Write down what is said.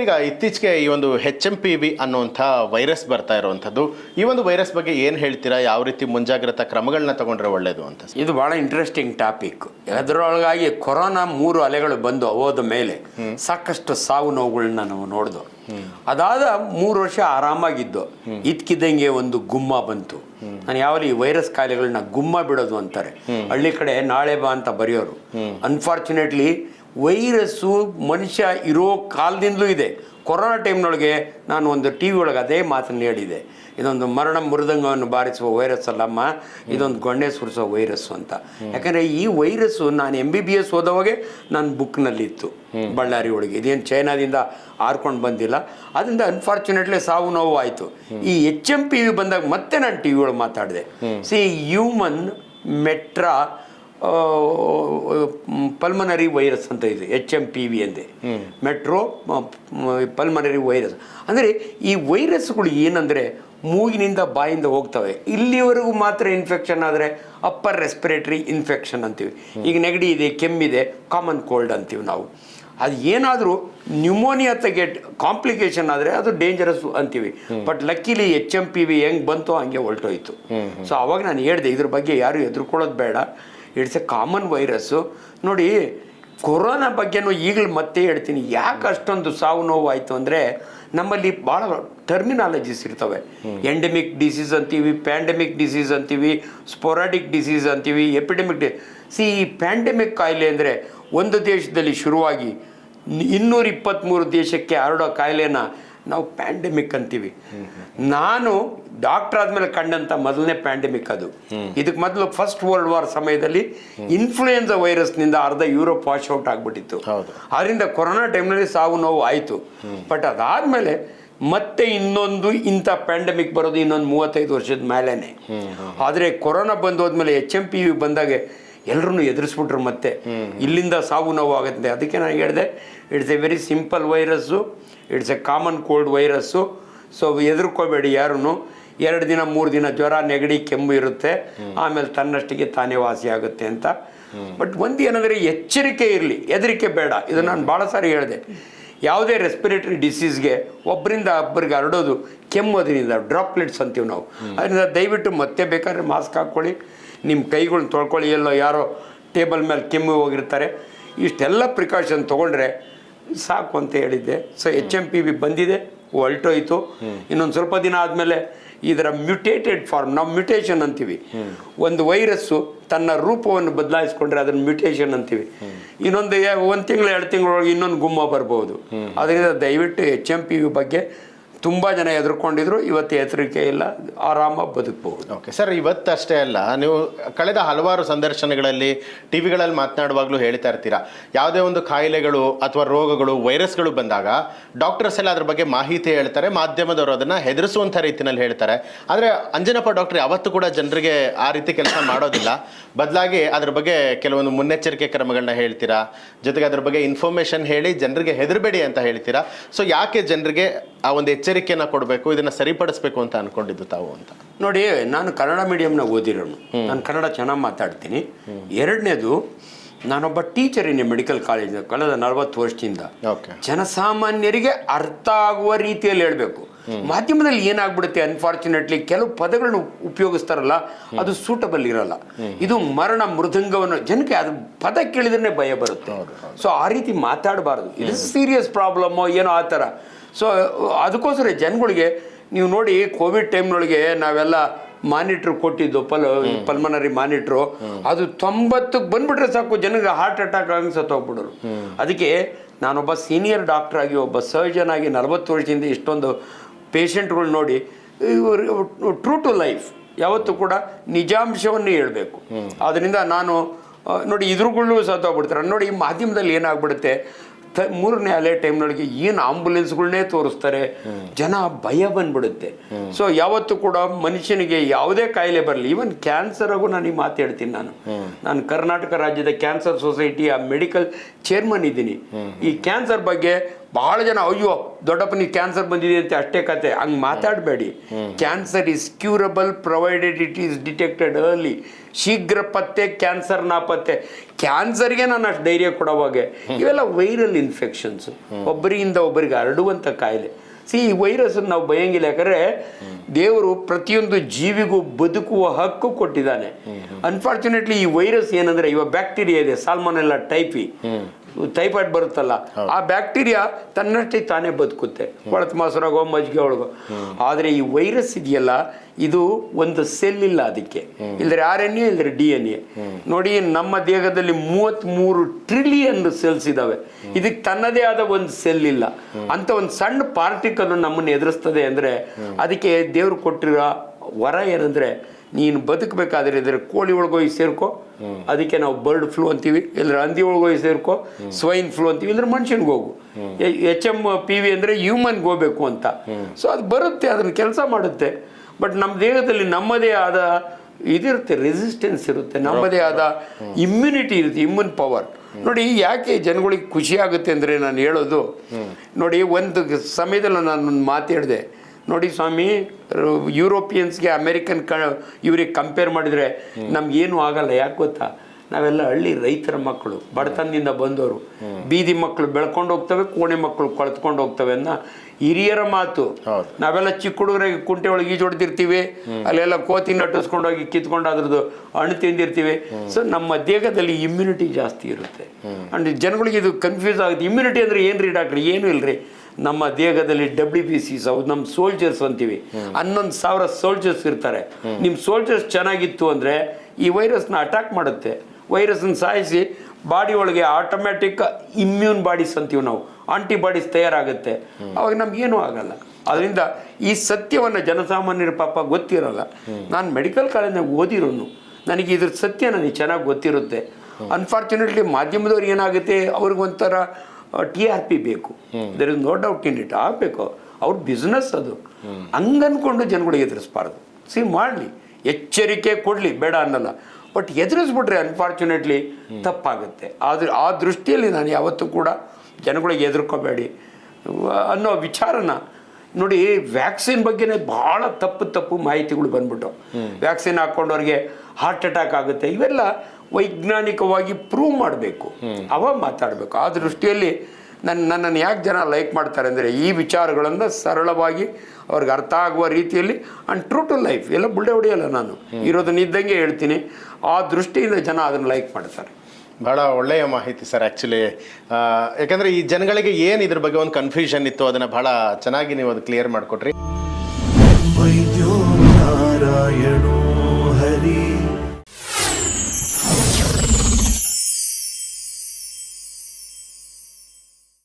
Sir ಈಗ ಇತ್ತೀಚೆಗೆ ಈ ಒಂದು ಹೆಚ್ ಎಂ ಪಿ ವಿ ಅನ್ನುವಂಥ ವೈರಸ್ ಬರ್ತಾ ಇರುವಂಥದ್ದು ಈ ಒಂದು ವೈರಸ್ ಬಗ್ಗೆ ಏನು ಹೇಳ್ತೀರಾ? ಯಾವ ರೀತಿ ಮುಂಜಾಗ್ರತಾ ಕ್ರಮಗಳನ್ನ ತಗೊಂಡ್ರೆ ಒಳ್ಳೇದು ಅಂತ? ಇದು ಭಾಳ ಇಂಟ್ರೆಸ್ಟಿಂಗ್ ಟಾಪಿಕ್ ಅದರೊಳಗಾಗಿ ಕೊರೋನಾ ಮೂರು ಅಲೆಗಳು ಬಂದು ಹೋದ ಮೇಲೆ ಸಾಕಷ್ಟು ಸಾವು ನೋವುಗಳನ್ನ ನಾವು ನೋಡಿದ್ವು ಅದಾದ ಮೂರು ವರ್ಷ ಆರಾಮಾಗಿದ್ದು. ಇದ್ಕಿದ್ದಂಗೆ ಒಂದು ಗುಮ್ಮ ಬಂತು. ನಾನು ಯಾವಲ್ಲಿ ಈ ವೈರಸ್ ಕಾಯಿಲೆಗಳನ್ನ ಗುಮ್ಮ ಬಿಡೋದು ಅಂತಾರೆ. ಹಳ್ಳಿ ಕಡೆ ನಾಳೆ ಬಾ ಅಂತ ಬರೆಯೋರು. ಅನ್ಫಾರ್ಚುನೇಟ್ಲಿ ವೈರಸ್ಸು ಮನುಷ್ಯ ಇರೋ ಕಾಲದಿಂದಲೂ ಇದೆ. ಕೊರೋನಾ ಟೈಮ್ನೊಳಗೆ ನಾನು ಒಂದು ಟಿ ವಿ ಒಳಗೆ ಅದೇ ಮಾತನ್ನು ಹೇಳಿದೆ. ಇದೊಂದು ಮರಣ ಮೃದಂಗವನ್ನು ಬಾರಿಸುವ ವೈರಸ್ ಅಲ್ಲಮ್ಮ. ಇದೊಂದು ಗೊಂಡೆ ಸುರಿಸೋ ವೈರಸ್ಸು ಅಂತ. ಯಾಕಂದರೆ ಈ ವೈರಸ್ಸು ನಾನು ಎಂ ಬಿ ಬಿ ಎಸ್ ಓದೋವಾಗೆ ನನ್ನ ಬುಕ್ನಲ್ಲಿತ್ತು. ಬಳ್ಳಾರಿ ಒಳಗೆ. ಇದೇನು ಚೈನಾದಿಂದ ಆರ್ಕೊಂಡು ಬಂದಿಲ್ಲ. ಅದರಿಂದ ಅನ್ಫಾರ್ಚುನೇಟ್ಲಿ ಸಾವು ನೋವು ಆಯಿತು. ಈ ಎಚ್ ಎಂ ಪಿ ವಿ ಬಂದಾಗ ಮತ್ತೆ ನಾನು ಟಿ ವಿ ಒಳಗೆ ಮಾತಾಡಿದೆ. C human meta pulmonary virus ಅಂತ ಇದೆ ಎಚ್ ಎಂ ಪಿ ವಿ ಅಂದೆ ಮೆಟ್ರೋ ಪಲ್ಮನರಿ ವೈರಸ್ ಅಂದರೆ ಈ ವೈರಸ್ಗಳು ಏನಂದರೆ ಮೂಗಿನಿಂದ ಬಾಯಿಂದ ಹೋಗ್ತವೆ. ಇಲ್ಲಿವರೆಗೂ ಮಾತ್ರ ಇನ್ಫೆಕ್ಷನ್ ಆದರೆ ಅಪ್ಪರ್ ರೆಸ್ಪಿರೇಟರಿ ಇನ್ಫೆಕ್ಷನ್ ಅಂತೀವಿ. ಈಗ ನೆಗಡಿ ಇದೆ ಕೆಮ್ಮಿದೆ ಕಾಮನ್ ಕೋಲ್ಡ್ ಅಂತೀವಿ ನಾವು. ಅದು ಏನಾದರೂ ನ್ಯೂಮೋನಿಯಾ ತೆಗೆಟ್ ಕಾಂಪ್ಲಿಕೇಶನ್ ಆದರೆ ಅದು ಡೇಂಜರಸ್ ಅಂತೀವಿ. But luckily H M P V ಹೆಂಗೆ ಬಂತೋ ಹಂಗೆ ಹೊಲ್ಟೋಯ್ತು. ಸೊ ಅವಾಗ ನಾನು ಹೇಳಿದೆ ಇದ್ರ ಬಗ್ಗೆ ಯಾರು ಹೆದರ್ಕೊಳ್ಳೋದು ಬೇಡ. ಇಟ್ಸ್ ಎ ಕಾಮನ್ ವೈರಸ್ಸು ನೋಡಿ ಕೊರೋನಾ ಬಗ್ಗೆನೂ ಈಗಲೂ ಮತ್ತೆ ಹೇಳ್ತೀನಿ. ಯಾಕೆ ಅಷ್ಟೊಂದು ಸಾವು ನೋವು ಆಯಿತು ಅಂದರೆ ನಮ್ಮಲ್ಲಿ ಭಾಳ ಟರ್ಮಿನಾಲಜೀಸ್ ಇರ್ತವೆ. ಎಂಡೆಮಿಕ್ ಡಿಸೀಸ್ ಅಂತೀವಿ ಪ್ಯಾಂಡೆಮಿಕ್ ಡಿಸೀಸ್ ಅಂತೀವಿ ಸ್ಪೊರಾಡಿಕ್ ಡಿಸೀಸ್ ಅಂತೀವಿ ಎಪಿಡೆಮಿಕ್ ಡಿ ಸಿ ಈ ಪ್ಯಾಂಡೆಮಿಕ್ ಕಾಯಿಲೆ ಅಂದರೆ ಒಂದು ದೇಶದಲ್ಲಿ ಶುರುವಾಗಿ ಇನ್ನೂರ ಇಪ್ಪತ್ತ್ಮೂರು ದೇಶಕ್ಕೆ ಹರಡೋ ಕಾಯಿಲೆನ ನಾವು ಪ್ಯಾಂಡೆಮಿಕ್ ಅಂತೀವಿ. ನಾನು ಡಾಕ್ಟರ್ ಆದಮೇಲೆ ಕಂಡಂಥ ಮೊದಲನೇ ಪ್ಯಾಂಡೆಮಿಕ್ ಅದು. ಇದಕ್ಕೆ ಮೊದಲು ಫಸ್ಟ್ ವರ್ಲ್ಡ್ ವಾರ್ ಸಮಯದಲ್ಲಿ ಇನ್ಫ್ಲೂಯೆನ್ಸಾ ವೈರಸ್ನಿಂದ ಅರ್ಧ ಯುರೋಪ್ ವಾಶ್ ಔಟ್ ಆಗಿಬಿಟ್ಟಿತ್ತು. ಆದ್ದರಿಂದ ಅದರಿಂದ ಕೊರೋನಾ ಟೈಮ್ನಲ್ಲಿ ಸಾವು ನೋವು ಆಯಿತು. ಬಟ್ ಅದಾದ್ಮೇಲೆ ಮತ್ತೆ ಇನ್ನೊಂದು ಇಂಥ ಪ್ಯಾಂಡಮಿಕ್ ಬರೋದು ಇನ್ನೊಂದು ಮೂವತ್ತೈದು ವರ್ಷದ ಮೇಲೇನೆ. ಆದರೆ ಕೊರೋನಾ ಬಂದು ಹೋದ್ಮೇಲೆ ಎಚ್ ಎಂ ಪಿ ಯು ಬಂದಾಗೆ ಎಲ್ಲರನ್ನು ಎದುರಿಸ್ಬಿಟ್ರು ಮತ್ತೆ. ಇಲ್ಲಿಂದ ಸಾವು ನೋವು ಆಗುತ್ತೆ. ಅದಕ್ಕೆ ನಾನು ಹೇಳಿದೆ it's a very simple virus it's a common cold virus so ಎದುರ್ಕೋಬೇಡಿ ಯಾರೂ ಎರಡು ದಿನ ಮೂರು ದಿನ ಜ್ವರ ನೆಗಡಿ ಕೆಮ್ಮು ಇರುತ್ತೆ. ಆಮೇಲೆ ತನ್ನಷ್ಟಿಗೆ ತಾನೇ ವಾಸಿ ಆಗುತ್ತೆ ಅಂತ. ಬಟ್ ಒಂದು ಏನಂದರೆ ಎಚ್ಚರಿಕೆ ಇರಲಿ. ಹೆದರಿಕೆ ಬೇಡ. ಇದು ನಾನು ಭಾಳ ಸಾರಿ ಹೇಳಿದೆ. ಯಾವುದೇ ರೆಸ್ಪಿರೇಟರಿ ಡಿಸೀಸ್ಗೆ ಒಬ್ಬರಿಂದ ಒಬ್ಬರಿಗೆ ಹರಡೋದು ಕೆಮ್ಮು ಅದರಿಂದ ಡ್ರಾಪ್ಲೆಟ್ಸ್ ಅಂತೀವಿ ನಾವು. ಅದರಿಂದ ದಯವಿಟ್ಟು ಮತ್ತೆ ಬೇಕಾದ್ರೆ ಮಾಸ್ಕ್ ಹಾಕ್ಕೊಳ್ಳಿ. ನಿಮ್ಮ ಕೈಗಳನ್ನ ತೊಳ್ಕೊಳ್ಳಿ ಎಲ್ಲೋ ಯಾರೋ ಟೇಬಲ್ ಮೇಲೆ ಕೆಮ್ಮು ಹೋಗಿರ್ತಾರೆ. ಇಷ್ಟೆಲ್ಲ ಪ್ರಿಕಾಷನ್ ತೊಗೊಂಡ್ರೆ ಸಾಕು ಅಂತ ಹೇಳಿದ್ದೆ. So H M P V ಬಂದಿದೆ ಹೊಲ್ಟೋಯ್ತು. ಇನ್ನೊಂದು ಸ್ವಲ್ಪ ದಿನ ಆದಮೇಲೆ ಇದರ ಮ್ಯುಟೇಟೆಡ್ ಫಾರ್ಮ್ ನಾವು ಮ್ಯುಟೇಷನ್ ಅಂತೀವಿ. ಒಂದು ವೈರಸ್ಸು ತನ್ನ ರೂಪವನ್ನು ಬದಲಾಯಿಸ್ಕೊಂಡ್ರೆ ಅದನ್ನು ಮ್ಯುಟೇಷನ್ ಅಂತೀವಿ. ಇನ್ನೊಂದು ಒಂದು ತಿಂಗಳು ಎರಡು ತಿಂಗಳೊಳಗೆ ಇನ್ನೊಂದು ಗುಮ್ಮ ಬರ್ಬೋದು. ಅದರಿಂದ ದಯವಿಟ್ಟು ಎಚ್ ಎಂ ಪಿ ವಿ ಬಗ್ಗೆ ತುಂಬ ಜನ ಎದುರುಕೊಂಡಿದ್ರು, ಇವತ್ತು ಎಚ್ಚರಿಕೆ ಇಲ್ಲ ಆರಾಮಾಗಿ ಬದುಕಬಹುದು. ಓಕೆ ಸರ್ ಇವತ್ತಷ್ಟೇ ಅಲ್ಲ, ನೀವು ಕಳೆದ ಹಲವಾರು ಸಂದರ್ಶನಗಳಲ್ಲಿ ಟಿ ವಿಗಳಲ್ಲಿ ಮಾತನಾಡುವಾಗಲೂ ಹೇಳ್ತಾ ಇರ್ತೀರಾ, ಯಾವುದೇ ಒಂದು ಕಾಯಿಲೆಗಳು ಅಥವಾ ರೋಗಗಳು, ವೈರಸ್ಗಳು ಬಂದಾಗ ಡಾಕ್ಟರ್ಸ್ ಎಲ್ಲ ಅದ್ರ ಬಗ್ಗೆ ಮಾಹಿತಿ ಹೇಳ್ತಾರೆ, ಮಾಧ್ಯಮದವರು ಅದನ್ನು ಹೆದರಿಸುವಂಥ ರೀತಿಯಲ್ಲಿ ಹೇಳ್ತಾರೆ. ಆದರೆ ಅಂಜನಪ್ಪ ಡಾಕ್ಟರ್ ಯಾವತ್ತೂ ಕೂಡ ಜನರಿಗೆ ಆ ರೀತಿ ಕೆಲಸ ಮಾಡೋದಿಲ್ಲ. ಬದಲಾಗಿ ಅದ್ರ ಬಗ್ಗೆ ಕೆಲವೊಂದು ಮುನ್ನೆಚ್ಚರಿಕೆ ಕ್ರಮಗಳನ್ನ ಹೇಳ್ತೀರಾ, ಜೊತೆಗೆ ಅದ್ರ ಬಗ್ಗೆ ಇನ್ಫಾರ್ಮೇಷನ್ ಹೇಳಿ ಜನರಿಗೆ ಹೆದರಬೇಡಿ ಅಂತ ಹೇಳ್ತೀರಾ. ಸೊ ಯಾಕೆ ಜನರಿಗೆ ಆ ಒಂದು ಎಚ್ಚರಿಕೆಯನ್ನು ಕೊಡಬೇಕು ಇದನ್ನು ಸರಿಪಡಿಸ್ಬೇಕು ಅಂತ ಅನ್ಕೊಂಡಿದ್ದು ತಾವು ಅಂತ. ನೋಡಿ ನಾನು ಕನ್ನಡ ಮೀಡಿಯಂನ ಓದಿರೋನು. ನಾನು ಕನ್ನಡ ಚೆನ್ನಾಗಿ ಮಾತಾಡ್ತೀನಿ. ಎರಡನೇದು ನಾನೊಬ್ಬ ಟೀಚರ್ ಇನ್ನೇ ಮೆಡಿಕಲ್ ಕಾಲೇಜ್ ಕಳೆದ ನಲವತ್ತು ವರ್ಷದಿಂದ. ಜನಸಾಮಾನ್ಯರಿಗೆ ಅರ್ಥ ಆಗುವ ರೀತಿಯಲ್ಲಿ ಹೇಳಬೇಕು. ಮಾಧ್ಯಮದಲ್ಲಿ ಏನಾಗ್ಬಿಡುತ್ತೆ? ಅನ್ಫಾರ್ಚುನೇಟ್ಲಿ ಕೆಲವು ಪದಗಳನ್ನು ಉಪಯೋಗಿಸ್ತಾರಲ್ಲ ಅದು ಸೂಟಬಲ್ ಇರಲ್ಲ. ಇದು ಮರಣ ಮೃದಂಗವನ್ನು ಜನಕ್ಕೆ ಅದು ಪದ ಕೇಳಿದ್ರೆ ಭಯ ಬರುತ್ತೆ. ಸೊ ಆ ರೀತಿ ಮಾತಾಡಬಾರ್ದು. ಇದು ಸೀರಿಯಸ್ ಪ್ರಾಬ್ಲಮ್ಮು ಏನೋ ಆ ಥರ. ಸೊ ಅದಕ್ಕೋಸ್ಕರ ಜನಗಳಿಗೆ ನೀವು ನೋಡಿ ಕೋವಿಡ್ ಟೈಮ್ನೊಳಗೆ ನಾವೆಲ್ಲ ಮಾನಿಟ್ರ್ ಕೊಟ್ಟಿದ್ದು ಪಲ್ ಪಲ್ಮನರಿ ಮಾನಿಟ್ರು. ಅದು ತೊಂಬತ್ತಕ್ಕೆ ಬಂದ್ಬಿಟ್ರೆ ಸಾಕು ಜನಗೆ ಹಾರ್ಟ್ ಅಟ್ಯಾಕ್ ಆಗಿ ಸತ್ತೋಗ್ಬಿಡೋರು. ಅದಕ್ಕೆ ನಾನೊಬ್ಬ ಸೀನಿಯರ್ ಡಾಕ್ಟರ್ ಆಗಿ ಒಬ್ಬ ಸರ್ಜನ್ ಆಗಿ ನಲವತ್ತು ವರ್ಷದಿಂದ ಇಷ್ಟೊಂದು ಪೇಷಂಟ್ಗಳು ನೋಡಿ ಟ್ರೂ ಟು ಲೈಫ್ ಯಾವತ್ತೂ ಕೂಡ ನಿಜಾಂಶವನ್ನು ಹೇಳಬೇಕು. ಅದರಿಂದ ನಾನು ನೋಡಿ ಇದ್ರುಗಳು ಸತ್ತೋಗ್ಬಿಡ್ತಾರೆ. ನೋಡಿ ಈ ಮಾಧ್ಯಮದಲ್ಲಿ ಏನಾಗ್ಬಿಡುತ್ತೆ? ಮೂರನೇ ಅಲೆ ಟೈಮ್ನೊಳಗೆ ಏನು ಆಂಬುಲೆನ್ಸ್ಗಳನ್ನೇ ತೋರಿಸ್ತಾರೆ, ಜನ ಭಯ ಬಂದ್ಬಿಡುತ್ತೆ. ಸೊ ಯಾವತ್ತು ಕೂಡ ಮನುಷ್ಯನಿಗೆ ಯಾವುದೇ ಕಾಯಿಲೆ ಬರಲಿ ಈವನ್ ಕ್ಯಾನ್ಸರ್ಗೂ ನಾನು ಈ ಮಾತು ನಾನು. ನಾನು ಕರ್ನಾಟಕ ರಾಜ್ಯದ ಕ್ಯಾನ್ಸರ್ ಸೊಸೈಟಿ ಆ ಮೆಡಿಕಲ್ ಚೇರ್ಮನ್ ಇದ್ದೀನಿ. ಈ ಕ್ಯಾನ್ಸರ್ ಬಗ್ಗೆ ಬಹಳ ಜನ ಅಯ್ಯೋ ದೊಡ್ಡಪ್ಪನಿಗೆ ಕ್ಯಾನ್ಸರ್ ಬಂದಿದೆ ಅಂತ ಅಷ್ಟೇ ಕತೆ. ಹಂಗೆ ಮಾತಾಡಬೇಡಿ. Cancer is curable provided it is detected early ಶೀಘ್ರ ಪತ್ತೆ ಕ್ಯಾನ್ಸರ್ ನಾಪತ್ತೆ ಕ್ಯಾನ್ಸರ್ಗೆ ನಾನು ಅಷ್ಟು ಧೈರ್ಯ ಕೊಡೋವಾಗೆ ಇವೆಲ್ಲ ವೈರಲ್ ಇನ್ಫೆಕ್ಷನ್ಸ್ ಒಬ್ಬರಿಗಿಂದ ಒಬ್ಬರಿಗೆ ಹರಡುವಂಥ ಕಾಯಿಲೆ. ಸಿ ಈ ವೈರಸ್ ನಾವು ಭಯಂಗಿಲ್ಲ. ಯಾಕಂದ್ರೆ ದೇವರು ಪ್ರತಿಯೊಂದು ಜೀವಿಗೂ ಬದುಕುವ ಹಕ್ಕು ಕೊಟ್ಟಿದ್ದಾನೆ. ಅನ್ಫಾರ್ಚುನೇಟ್ಲಿ ಈ ವೈರಸ್ ಏನಂದ್ರೆ ಇವಾಗ ಬ್ಯಾಕ್ಟೀರಿಯಾ ಇದೆ ಸಾಲ್ಮನೆಲ್ಲ ಟೈಪಿ ಟೈಫಾಯ್ಡ್ ಬರುತ್ತಲ್ಲ ಆ ಬ್ಯಾಕ್ಟೀರಿಯಾ ತನ್ನಷ್ಟೇ ತಾನೇ ಬದುಕುತ್ತೆ. ಕೊಳತ್ ಮೊಸರಾಗೋ ಮಜ್ಜಿಗೆ ಒಳಗೋ. ಆದರೆ ಈ ವೈರಸ್ ಇದೆಯಲ್ಲ ಇದು ಒಂದು ಸೆಲ್ ಇಲ್ಲ ಅದಕ್ಕೆ. ಇಲ್ಲದ್ರೆ ಆರ್ ಎನ್ ಎ ಇಲ್ಲದ್ರೆ ಡಿ ಎನ್ ಎ ನೋಡಿ ನಮ್ಮ ದೇಹದಲ್ಲಿ ಮೂವತ್ತ್ಮೂರು ಟ್ರಿಲಿಯನ್ ಸೆಲ್ಸ್ ಇದಾವೆ. ಇದಕ್ಕೆ ತನ್ನದೇ ಆದ ಒಂದು ಸೆಲ್ ಇಲ್ಲ. ಅಂತ ಒಂದು ಸಣ್ಣ ಪಾರ್ಟಿಕಲ್ ನಮ್ಮನ್ನು ಎದುರಿಸ್ತದೆ ಅಂದ್ರೆ ಅದಕ್ಕೆ ದೇವ್ರು ಕೊಟ್ಟಿರೋ ವರ ಏನಂದ್ರೆ ನೀನು ಬದುಕಬೇಕಾದ್ರೆ ಇದ್ರೆ ಕೋಳಿ ಒಳಗೋಗಿ ಸೇರ್ಕೋ. ಅದಕ್ಕೆ ನಾವು ಬರ್ಡ್ ಫ್ಲೂ ಅಂತೀವಿ ಇಲ್ಲದ್ರೆ ಹಂದಿ ಒಳಗೋಗಿ ಸೇರ್ಕೋ ಸ್ವೈನ್ ಫ್ಲೂ ಅಂತೀವಿ ಇಲ್ಲದ್ರೆ ಮನುಷ್ಯನ್ಗೆ ಹೋಗು. ಎಚ್ ಎಂ ಪಿ ವಿ ಅಂದರೆ ಹ್ಯೂಮನ್ಗೆ ಹೋಗ್ಬೇಕು ಅಂತ. ಸೊ ಅದು ಬರುತ್ತೆ ಅದನ್ನ ಕೆಲಸ ಮಾಡುತ್ತೆ. ಬಟ್ ನಮ್ಮ ದೇಹದಲ್ಲಿ ನಮ್ಮದೇ ಆದ ಇದಿರುತ್ತೆ ರೆಸಿಸ್ಟೆನ್ಸ್ ಇರುತ್ತೆ. ನಮ್ಮದೇ ಆದ ಇಮ್ಯುನಿಟಿ ಇರುತ್ತೆ ಇಮ್ಯೂನ್ ಪವರ್ ನೋಡಿ ಯಾಕೆ ಜನಗಳಿಗೆ ಖುಷಿ ಆಗುತ್ತೆ ಅಂದರೆ ನಾನು ಹೇಳೋದು. ನೋಡಿ ಒಂದು ಸಮಯದಲ್ಲಿ ನಾನು ಒಂದು ಮಾತು ಹೇಳಿದೆ. ನೋಡಿ ಸ್ವಾಮಿ ರು- ಯುರೋಪಿಯನ್ಸ್ಗೆ ಅಮೇರಿಕನ್ ಕ ಇವ್ರಿಗೆ ಕಂಪೇರ್ ಮಾಡಿದರೆ ನಮ್ಗೇನು ಆಗಲ್ಲ ಯಾಕೆ ಗೊತ್ತಾ? ನಾವೆಲ್ಲ ಹಳ್ಳಿ ರೈತರ ಮಕ್ಕಳು ಬಡತನದಿಂದ ಬಂದವರು. ಬೀದಿ ಮಕ್ಕಳು ಬೆಳ್ಕೊಂಡು ಹೋಗ್ತವೆ ಕೋಣೆ ಮಕ್ಕಳು ಕಳ್ತ್ಕೊಂಡು ಹೋಗ್ತವೆ ಅನ್ನ ಹಿರಿಯರ ಮಾತು. ನಾವೆಲ್ಲ ಚಿಕ್ಕ ಹುಡುಗರಿಗೆ ಕುಂಟೆ ಒಳಗೆ ಈಜೊಡ್ದಿರ್ತೀವಿ ಅಲ್ಲೆಲ್ಲ ಕೋತಿ ನಟ್ಟಿಸ್ಕೊಂಡೋಗಿ ಕಿತ್ಕೊಂಡು ಅದ್ರದ್ದು ಹಣ್ಣು ತಿಂದಿರ್ತೀವಿ. ಸೊ ನಮ್ಮ ದೇಹದಲ್ಲಿ ಇಮ್ಯುನಿಟಿ ಜಾಸ್ತಿ ಇರುತ್ತೆ. ಅಂಡ್ ಜನಗಳಿಗೆ ಇದು ಕನ್ಫ್ಯೂಸ್ ಆಗುತ್ತೆ. ಇಮ್ಯುನಿಟಿ ಅಂದ್ರೆ ಏನ್ರಿ ಡಾಕ್ಟ್ರಿ? ಏನು ಇಲ್ರಿ. ನಮ್ಮ ದೇಹದಲ್ಲಿ ಡಬ್ಲ್ಯೂ ಬಿ ಸಿ ನಮ್ಮ ಸೋಲ್ಜರ್ಸ್ ಅಂತೀವಿ. ಹನ್ನೊಂದು ಸಾವಿರ ಸೋಲ್ಜರ್ಸ್ ಇರ್ತಾರೆ. ನಿಮ್ಮ ಸೋಲ್ಜರ್ಸ್ ಚೆನ್ನಾಗಿತ್ತು ಅಂದರೆ ಈ ವೈರಸ್ನ ಅಟ್ಯಾಕ್ ಮಾಡುತ್ತೆ. ವೈರಸ್ನ ಸಾಯಿಸಿ ಬಾಡಿ ಒಳಗೆ ಆಟೋಮ್ಯಾಟಿಕ್ ಇಮ್ಯೂನ್ ಬಾಡೀಸ್ ಅಂತೀವಿ ನಾವು. ಆಂಟಿಬಾಡೀಸ್ ತಯಾರಾಗುತ್ತೆ. ಅವಾಗ ನಮಗೇನು ಆಗಲ್ಲ. ಅದರಿಂದ ಈ ಸತ್ಯವನ್ನು ಜನಸಾಮಾನ್ಯರ ಪಾಪ ಗೊತ್ತಿರಲ್ಲ. ನಾನು ಮೆಡಿಕಲ್ ಕಾಲೇಜ್ನಾಗ ಓದಿರೋನು. ನನಗೆ ಇದ್ರ ಸತ್ಯ ನನಗೆ ಚೆನ್ನಾಗಿ ಗೊತ್ತಿರುತ್ತೆ. ಅನ್ಫಾರ್ಚುನೇಟ್ಲಿ ಮಾಧ್ಯಮದವ್ರು ಏನಾಗುತ್ತೆ? ಅವ್ರಿಗೊಂಥರ ಟಿ ಆರ್ ಪಿ ಬೇಕು. There is no doubt in it ಆಗಬೇಕು. ಅವ್ರ ಬಿಸ್ನೆಸ್ ಅದು. ಹಂಗನ್ಕೊಂಡು ಜನಗಳಿಗೆ ಎದುರಿಸ್ಬಾರ್ದು. ಸಿ ಮಾಡಲಿ. ಎಚ್ಚರಿಕೆ ಕೊಡಲಿ. ಬೇಡ ಅನ್ನಲ್ಲ. ಬಟ್ ಎದುರಿಸ್ಬಿಟ್ರೆ ಅನ್ಫಾರ್ಚುನೇಟ್ಲಿ ತಪ್ಪಾಗುತ್ತೆ. ಆದರೆ ಆ ದೃಷ್ಟಿಯಲ್ಲಿ ನಾನು ಯಾವತ್ತೂ ಕೂಡ ಜನಗಳಿಗೆ ಎದುರ್ಕೋಬೇಡಿ. ಅನ್ನೋ ವಿಚಾರನ ನೋಡಿ ವ್ಯಾಕ್ಸಿನ್ ಬಗ್ಗೆನೇ ಭಾಳ ತಪ್ಪು ತಪ್ಪು ಮಾಹಿತಿಗಳು ಬಂದ್ಬಿಟ್ಟು. ವ್ಯಾಕ್ಸಿನ್ ಹಾಕೊಂಡವ್ರಿಗೆ ಹಾರ್ಟ್ ಅಟ್ಯಾಕ್ ಆಗುತ್ತೆ. ಇವೆಲ್ಲ ವೈಜ್ಞಾನಿಕವಾಗಿ ಪ್ರೂವ್ ಮಾಡಬೇಕು. ಅವ ಮಾತಾಡಬೇಕು. ಆ ದೃಷ್ಟಿಯಲ್ಲಿ ನನ್ನ ನನ್ನನ್ನು ಯಾಕೆ ಜನ ಲೈಕ್ ಮಾಡ್ತಾರೆ ಅಂದರೆ ಈ ವಿಚಾರಗಳನ್ನು ಸರಳವಾಗಿ ಅವ್ರಿಗೆ ಅರ್ಥ ಆಗುವ ರೀತಿಯಲ್ಲಿ ಆ್ಯಂಡ್ ಟ್ರೂ ಟು ಲೈಫ್ ಎಲ್ಲ ಬುಳ್ಳೆ ಹೊಡೆಯಲ್ಲ ನಾನು. ಇರೋದನ್ನ ಇದ್ದಂಗೆ ಹೇಳ್ತೀನಿ. ಆ ದೃಷ್ಟಿಯಿಂದ ಜನ ಅದನ್ನು ಲೈಕ್ ಮಾಡ್ತಾರೆ. ಬಹಳ ಒಳ್ಳೆಯ ಮಾಹಿತಿ ಸರ್ ಆ್ಯಕ್ಚುಲಿ ಯಾಕಂದರೆ ಈ ಜನಗಳಿಗೆ ಏನು ಇದ್ರ ಬಗ್ಗೆ ಒಂದು ಕನ್ಫ್ಯೂಷನ್ ಇತ್ತು ಅದನ್ನು ಬಹಳ ಚೆನ್ನಾಗಿ ನೀವು ಅದು ಕ್ಲಿಯರ್ ಮಾಡಿಕೊಟ್ರಿ. ವೈದ್ಯೋ ನಾರಾಯಣೋ